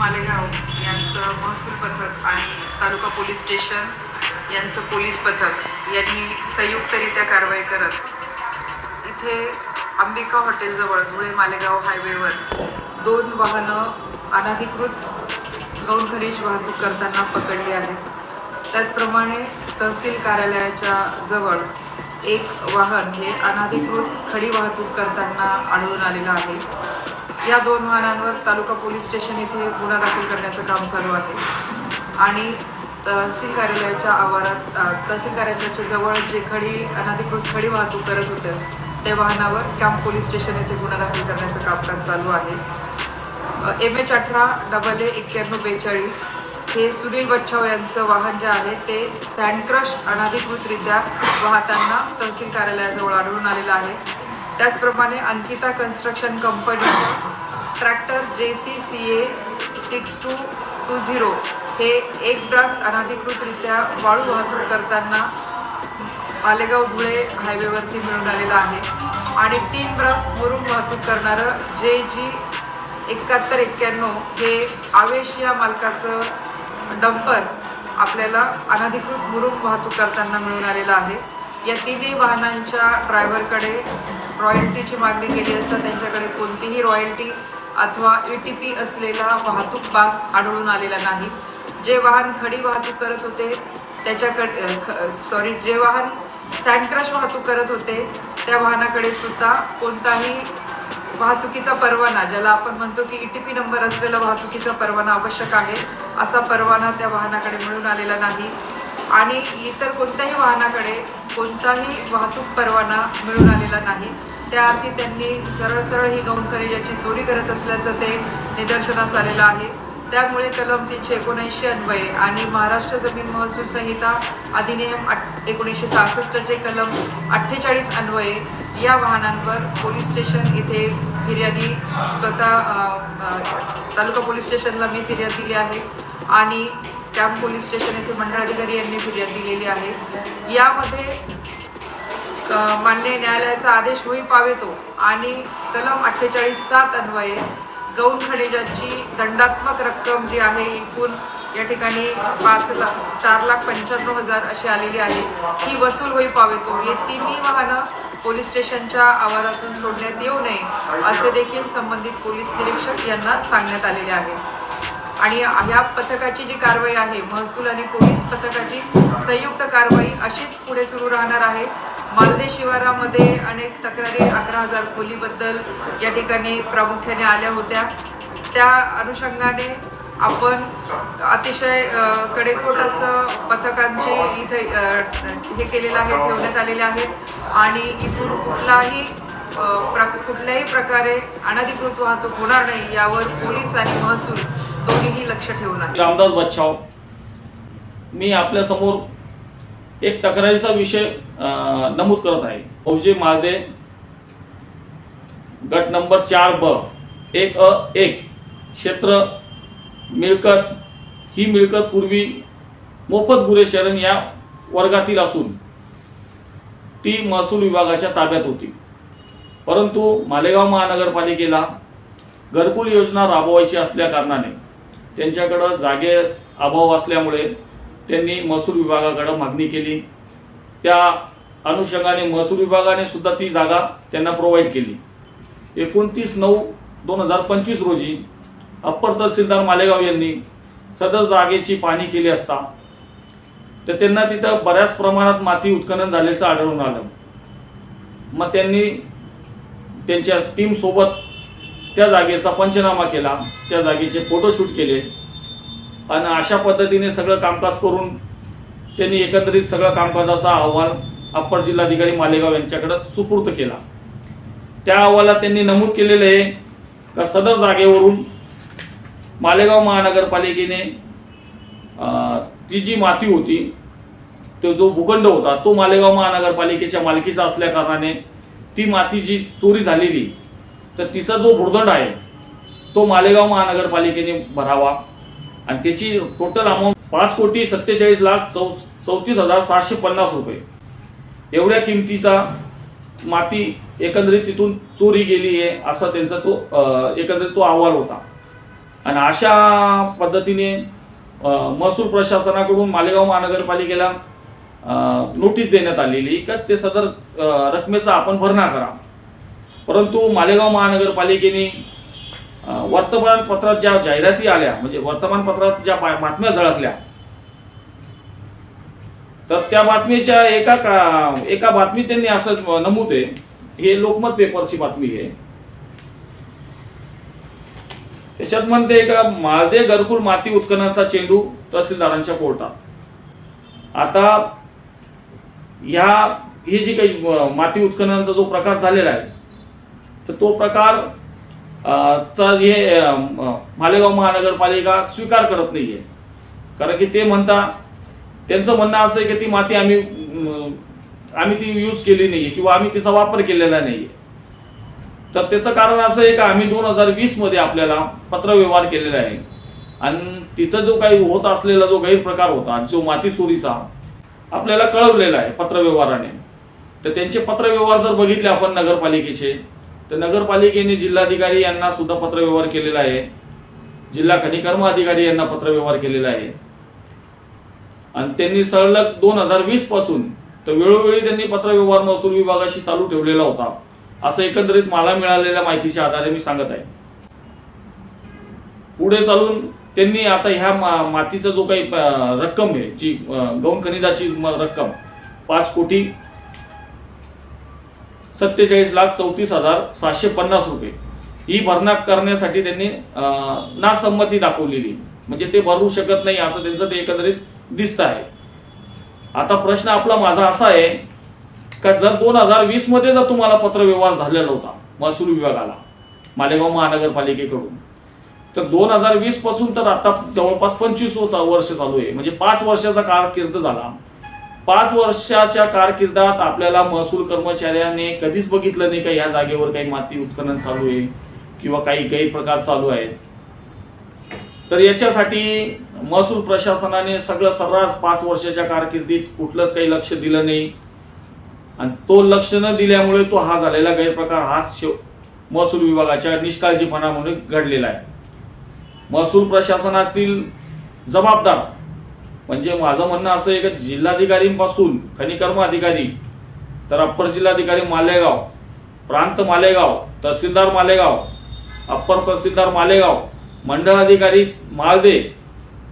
मालेगाव यांचं महसूल पथक आणि तालुका पोलीस स्टेशन यांचं पोलीस पथक यांनी संयुक्तरित्या कारवाई करत इथे अंबिका हॉटेलजवळ धुळे मालेगाव हायवेवर दोन वाहनं अनाधिकृत गौणखनिज वाहतूक करताना पकडली आहेत. त्याचप्रमाणे तहसील कार्यालयाच्या जवळ एक वाहन हे अनाधिकृत खडी वाहतूक करताना आढळून आलेलं आहे. या दोन वाहनांवर तालुका पोलीस स्टेशन येथे गुन्हा दाखल करण्याचं काम चालू आहे. आणि तहसील कार्यालयाच्या आवारात तहसील कार्यालयाच्या जवळ जे खडी अनधिकृत खडी वाहतूक करत होते त्या वाहनावर कॅम्प पोलीस स्टेशन येथे गुन्हा दाखल करण्याचं कामकाज चालू आहे. एम एच अठरा डबल ए एक्क्याण्णव बेचाळीस हे सुनील बच्छाव यांचं वाहन जे आहे ते सँडक्रश अनधिकृतरित्या वाहताना तहसील कार्यालयाजवळ आढळून आलेलं आहे. त्याचप्रमाणे अंकिता कन्स्ट्रक्शन कंपनीचं tractor J C C A six two two zero हे एक ब्रास अनधिकृतरित्या वाळू वाहतूक करताना मालेगाव धुळे हायवेवरती मिळून आलेलं आहे. आणि तीन ब्रास मुरुम वाहतूक करणारं जे जी एकाहत्तर एक्क्याण्णव हे आवेश या मालकाचं डंपर आपल्याला अनधिकृत मुरुम वाहतूक करताना मिळून आलेलं आहे. या तिन्ही वाहनांच्या ड्रायव्हरकडे रॉयल्टीची मागणी केली असता त्यांच्याकडे कोणतीही रॉयल्टी अथवा ई टी पी असलेला वाहतूक पास आढळून आलेला नाही. जे वाहन खडी वाहतूक करत होते त्याच्याकडे सॉरी जे वाहन सँडक्रश वाहतूक करत होते त्या वाहनाकडे सुद्धा कोणताही वाहतुकीचा परवाना ज्याला आपण म्हणतो की ई टी पी नंबर असलेला वाहतुकीचा परवाना आवश्यक आहे असा परवाना त्या वाहनाकडे मिळून आलेला नाही. आणि इतर कोणत्याही वाहनाकडे कोणताही वाहतूक परवाना मिळून आलेला नाही. त्याअर्थी त्यांनी सरळ सरळ ही गौण याची चोरी करत असल्याचं ते निदर्शनास आलेलं आहे. त्यामुळे कलम तीनशे एकोणऐंशी अन्वये आणि महाराष्ट्र जमीन महसूल संहिता अधिनियम आठ एकोणीसशे सहासष्टचे कलम अठ्ठेचाळीस अन्वये या वाहनांवर पोलीस स्टेशन इथे फिर्यादी स्वतः तालुका पोलीस स्टेशनला मी फिर्याद दिली आहे. आणि कॅम्प पोलीस स्टेशन येथे मंडळाधिकारी यांनी फिर्याद दिलेली आहे. यामध्ये मान्य न्यायालयाचा आदेश होई पावेतो आणि कलम अठ्ठेचाळीस सात अन्वये गौण खनिजाची दंडात्मक रक्कम जी आहे एकूण या ठिकाणी पाच लाख चार लाख पंच्याण्णव हजार अशी आलेली आहे. ही वसूल होई पावेतो. हे तिन्ही वाहनं पोलीस स्टेशनच्या आवारातून सोडण्यात येऊ नये असे देखील संबंधित पोलीस निरीक्षक यांना सांगण्यात आलेले आहे. आणि ह्या पथकाची जी कारवाई आहे महसूल आणि पोलीस पथकाची संयुक्त कारवाई अशीच पुढे सुरू राहणार आहे. मालदे शिवारामध्ये अनेक तक्रारी अकरा हजार खोलीबद्दल या ठिकाणी प्रामुख्याने आल्या होत्या. त्या अनुषंगाने आपण अतिशय कडेकोट असं पथकांचे इथे हे केलेलं आहे ठेवण्यात आलेले आहेत आणि इथून कुठलाही कुठल्याही प्रकारे अनधिकृत वाहतूक होणार नाही यावर पोलीस आणि महसूल दोन्हीही लक्ष ठेवून आहे. रामदास बच्छाव मी आपल्यासमोर एक तक्रारीचा विषय नमूद करत आहे. फौजी महादे गट नंबर चार ब एक अ एक क्षेत्र मिळकत ही मिळकत पूर्वी मोफत गुरे शरण या वर्गातील असून ती महसूल विभागाच्या ताब्यात होती. परंतु मालेगाव महानगरपालिकेला घरकुल योजना राबवायची असल्या कारणाने त्यांच्याकडं जागे अभाव असल्यामुळे त्यांनी महसूल विभागाकडं मागणी केली. त्या अनुषंगाने महसूल विभागाने सुद्धा ती जागा त्यांना प्रोव्हाइड केली. एकोणतीस नऊ दोन हजार पंचवीस रोजी अप्पर तहसीलदार मालेगाव यांनी सदर जागेची पाहणी केली असता तर त्यांना तिथं बऱ्याच प्रमाणात माती उत्खनन झाल्याचं आढळून आलं. मग त्यांनी त्यांच्या टीमसोबत त्या जागेचा पंचनामा केला. त्या जागेचे फोटोशूट केले. आणि अशा पद्धतीने सगळं कामकाज करून त्यांनी एकत्रित सगळं कामकाजाचा अहवाल अप्पर जिल्हाधिकारी मालेगाव यांच्याकडे सुपूर्त केला. त्या अहवालात त्यांनी नमूद केलेलं आहे का सदर जागेवरून मालेगाव महानगरपालिकेने ती जी माती होती तो जो भूखंड होता तो मालेगाव महानगरपालिकेच्या मालकीचा असल्याकारणाने ती माती जी चोरी झालेली तर तिचा जो भुर्दंड आहे तो मालेगाव महानगरपालिकेने भरावा. आणि त्याची टोटल अमाऊंट पाच कोटी सत्तेचाळीस लाख चौ चौतीस हजार सहाशे पन्नास रुपये. एवढ्या किमतीचा माती एकंदरीत तिथून चोरी गेली आहे असा त्यांचा तो एकंदरीत तो अहवाल होता. आणि अशा पद्धतीने महसूल प्रशासनाकडून मालेगाव महानगरपालिकेला नोटीस देण्यात आलेली का ते सदर रकमेचा आपण भरणा करा. परंतु मालेगाव महानगरपालिकेने वर्तमानपत्रात ज्या जाहिराती आल्या म्हणजे वर्तमानपत्रात ज्या बातम्या झळकल्या तर त्या बातमीच्या एका का एका बातमीत त्यांनी असं नमूद आहे हे लोकमत पेपरची बातमी आहे. त्याच्यात म्हणते का माळदे घरकुल माती उत्खननाचा चेंडू तहसीलदारांच्या कोर्टात. आता ह्या हे जी काही माती उत्खननाचा जो प्रकार झालेला आहे तर तो प्रकार चा हे मालेगाव महानगरपालिका स्वीकार करत नाहीये. कारण की ते म्हणता त्यांचं म्हणणं असं आहे की ती माती आम्ही आम्ही ती यूज केली नाहीये किंवा आम्ही तिचा वापर केलेला नाहीये. तर त्याचं कारण असं आहे का आम्ही दोन हजार वीसमध्ये आपल्याला पत्रव्यवहार केलेला आहे. आणि तिथं जो काही होत असलेला जो गैरप्रकार होता जो माती चोरीचा आपल्याला कळवलेलं आहे पत्रव्यवहाराने. तर त्यांचे पत्रव्यवहार जर बघितले आपण नगरपालिकेचे तर नगरपालिकेने जिल्हाधिकारी यांना सुद्धा पत्रव्यवहार केलेला आहे. जिल्हा खनिकर्म अधिकारी यांना पत्रव्यवहार केलेला आहे. आणि त्यांनी सलग दोन हजार वीसपासून तर वेळोवेळी त्यांनी पत्रव्यवहार महसूल विभागाशी चालू ठेवलेला होता. असं एकंदरीत मला मिळालेल्या माहितीच्या आधारे मी सांगत आहे. पुढे चालून त्यांनी आता ह्या मा- मातीचा जो काही रक्कम आहे जी गौण खनिजाची रक्कम पाच कोटी सत्तेचाळीस लाख चौतीस हजार सातशे पन्नास रुपये. ही भरणा करण्यासाठी त्यांनी नासंमती दाखवलेली. म्हणजे ते भरू शकत नाही असं त्यांचं ते एकंदरीत दिसत आहे. आता प्रश्न आपला माझा असा आहे का जर दोन हजार वीसमध्ये जर तुम्हाला पत्रव्यवहार झालेला होता महसूल विभागाला मालेगाव महानगरपालिकेकडून तर दोन हजार वीसपासून तर आता जवळपास पंचवीस वर्ष चालू आहे. म्हणजे पाच वर्षाचा कारकीर्द झाला. पाच वर्षाच्या कारकिर्दात आपल्याला महसूल कर्मचाऱ्याने कधीच बघितलं नाही का या जागेवर काही माती उत्खनन चालू आहे किंवा काही गैरप्रकार चालू आहेत. तर याच्यासाठी महसूल प्रशासनाने सगळं सर्रास पाच वर्षाच्या कारकिर्दीत कुठलंच काही लक्ष दिलं नाही. आणि तो लक्ष न दिल्यामुळे तो हा झालेला गैरप्रकार हा शेव- महसूल विभागाच्या निष्काळजीपणामुळे घडलेला आहे. महसूल प्रशासनातील जबाबदार. म्हणजे माझं म्हणणं असं आहे की जिल्हाधिकारींपासून खनिकर्म अधिकारी तर अप्पर जिल्हाधिकारी मालेगाव प्रांत मालेगाव तहसीलदार मालेगाव अप्पर तहसीलदार मालेगाव मंडळ अधिकारी मालदे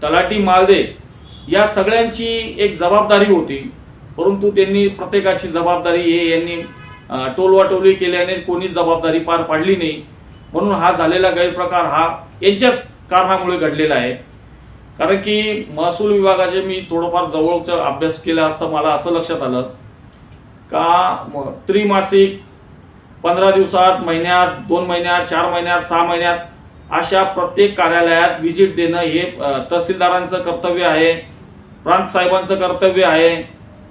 तलाटी मालदे या सगळ्यांची एक जबाबदारी होती. परंतु त्यांनी प्रत्येकाची जबाबदारी हे यांनी टोलवाटोली केल्याने कोणीच जबाबदारी पार पाडली नाही. म्हणून हा झालेला गैरप्रकार हा यांच्याच कारणामुळे घडलेला आहे. कारण की महसूल विभागाचे मी थोडंफार जवळचा अभ्यास केला असता मला असं लक्षात आलं का त्रिमासिक पंधरा दिवसात महिन्यात दोन महिन्यात चार महिन्यात सहा महिन्यात अशा प्रत्येक कार्यालयात व्हिजिट देणं हे तहसीलदारांचं कर्तव्य आहे प्रांत साहेबांचं कर्तव्य आहे.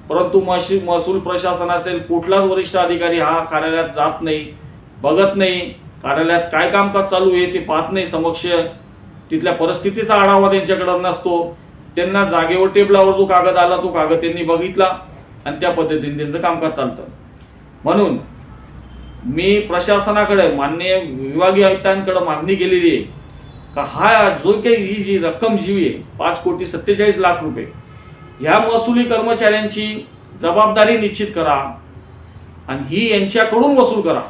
परंतु महशी महसूल प्रशासन असेल कुठलाच वरिष्ठ अधिकारी हा कार्यालयात जात नाही बघत नाही. कार्यालयात काय कामकाज चालू आहे ते पाहत नाही समक्ष. तिथल्या परिस्थितीचा आढावा त्यांच्याकडं नसतो. त्यांना जागेवर टेबलावर जो कागद आला तो कागद त्यांनी बघितला आणि त्या पद्धतीने त्यांचं कामकाज चालतं. म्हणून मी प्रशासनाकडे मान्य विभागीय आयुक्तांकडे मागणी केलेली आहे का हा जो काही ही जी रक्कम जी आहे पाच कोटी सत्तेचाळीस लाख रुपये ह्या महसुली कर्मचाऱ्यांची जबाबदारी निश्चित करा आणि ही यांच्याकडून वसूल करा.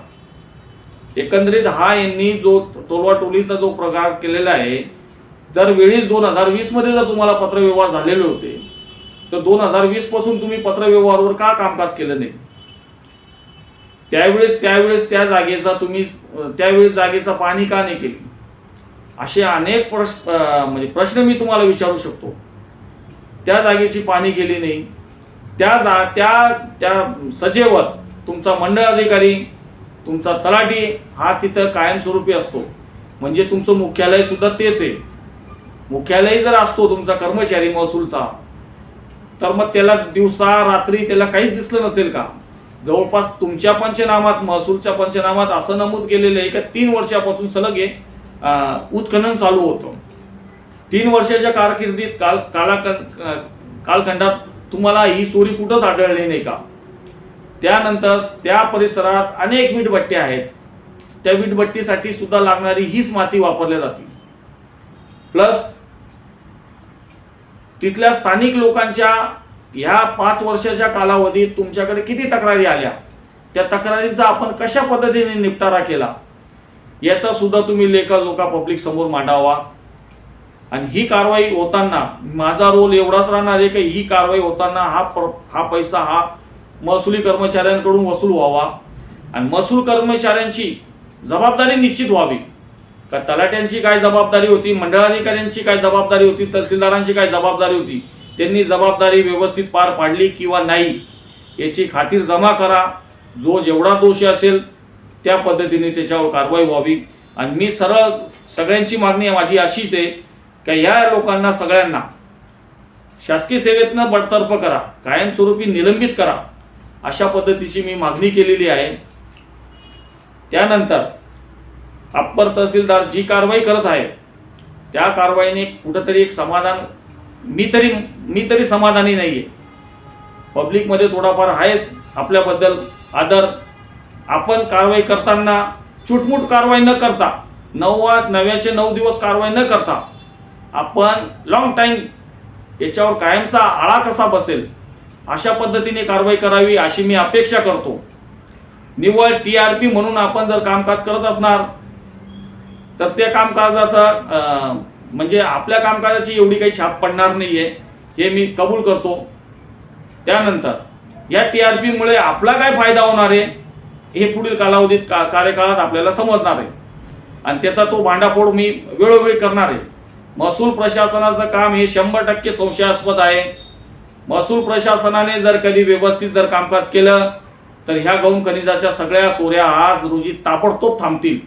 एकंदरीत हा यांनी जो टोलवाटोलीचा जो प्रकार केलेला आहे जर वेळीच दोन हजार वीसमध्ये जर तुम्हाला पत्रव्यवहार झालेले होते तर दोन हजार वीसपासून तुम्ही पत्रव्यवहारवर का कामकाज केलं नाही? त्यावेळेस त्यावेळेस त्या जागेचा तुम्ही त्यावेळेस जागेचा पाणी का नाही केली? असे अनेक प्रश्न म्हणजे प्रश्न मी तुम्हाला विचारू शकतो. त्या जागेची पाणी केली नाही. त्या जा त्या त्या सजेवर तुमचा मंडळ अधिकारी तुमचा तलाठी हा तिथं कायमस्वरूपी असतो. म्हणजे तुमचं मुख्यालय सुद्धा तेच आहे. मुख्यालय जर असतो तुमचा कर्मचारी महसूलचा तर मग त्याला दिवसा रात्री त्याला काहीच दिसलं नसेल का? जवळपास तुमच्या पंचनामात महसूलच्या पंचनामात असं नमूद केलेलं आहे का तीन वर्षापासून सलग हे उत्खनन चालू होतं. तीन वर्षाच्या कारकिर्दीत काल काला कालखंडात तुम्हाला ही चोरी कुठंच आढळली नाही का? त्यानंतर त्या परिसरात अनेक वीटभट्ट्या आहेत. त्या वीटभट्टीसाठी सुद्धा लागणारी हीच माती वापरल्या जाते. प्लस तिथल्या स्थानिक लोकांच्या ह्या पाच वर्षाच्या कालावधीत तुमच्याकडे किती तक्रारी आल्या? त्या तक्रारीचा आपण कशा पद्धतीने निपटारा केला? याचा सुद्धा तुम्ही लेखाजोखा पब्लिक समोर मांडावा. आणि ही कारवाई होताना माझा रोल एवढाच राहणार आहे की ही कारवाई होताना हा हा पैसा हा महसुली कर्मचाऱ्यांकडून वसूल व्हावा आणि महसूल कर्मचाऱ्यांची जबाबदारी निश्चित व्हावी. का तलाट्यांची काय जबाबदारी होती मंडळाधिकाऱ्यांची काय जबाबदारी होती तहसीलदारांची काय जबाबदारी होती त्यांनी जबाबदारी व्यवस्थित पार पाडली किंवा नाही याची खातीर जमा करा. जो जेवढा दोषी असेल त्या पद्धतीने त्याच्यावर कारवाई व्हावी. आणि मी सरळ सगळ्यांची मागणी माझी अशीच आहे की या लोकांना सगळ्यांना शासकीय सेवेतनं बडतर्फ करा कायमस्वरूपी निलंबित करा. अशा पद्धतीची मी मागणी केलेली आहे. त्यानंतर अप्पर तहसीलदार जी कारवाई करत आहे त्या कारवाईने कुठंतरी एक समाधान मी तरी मी तरी समाधानी नाही आहे पब्लिकमध्ये थोडाफार आहे आपल्याबद्दल आदर. आपण कारवाई करताना चुटमुट कारवाई न करता नव्वा नव्याचे नऊ दिवस कारवाई न करता आपण लॉंग टाईम याच्यावर कायमचा आळा कसा बसेल? अशा पद्धतीने कारवाई करावी अशी मी अपेक्षा करतो. निव्वळ टी आर पी म्हणून आपण जर कामकाज करत असणार तर त्या कामकाजाचा म्हणजे आपल्या कामकाजाची एवढी काही छाप पडणार नाहीये हे मी कबूल करतो. त्यानंतर या टी आर पीमुळे आपला काय फायदा होणार आहे हे पुढील कालावधीत का कार्यकाळात आपल्याला समजणार आहे. आणि त्याचा तो भांडाफोड मी वेळोवेळी करणार आहे. महसूल प्रशासनाचं काम हे शंभर टक्के संशयास्पद आहे. महसूल प्रशासनाने जर कधी व्यवस्थित जर कामकाज केलं तर ह्या गौण खनिजाच्या सगळ्या चोऱ्या आज रोजी ताबडतोब थांबतील.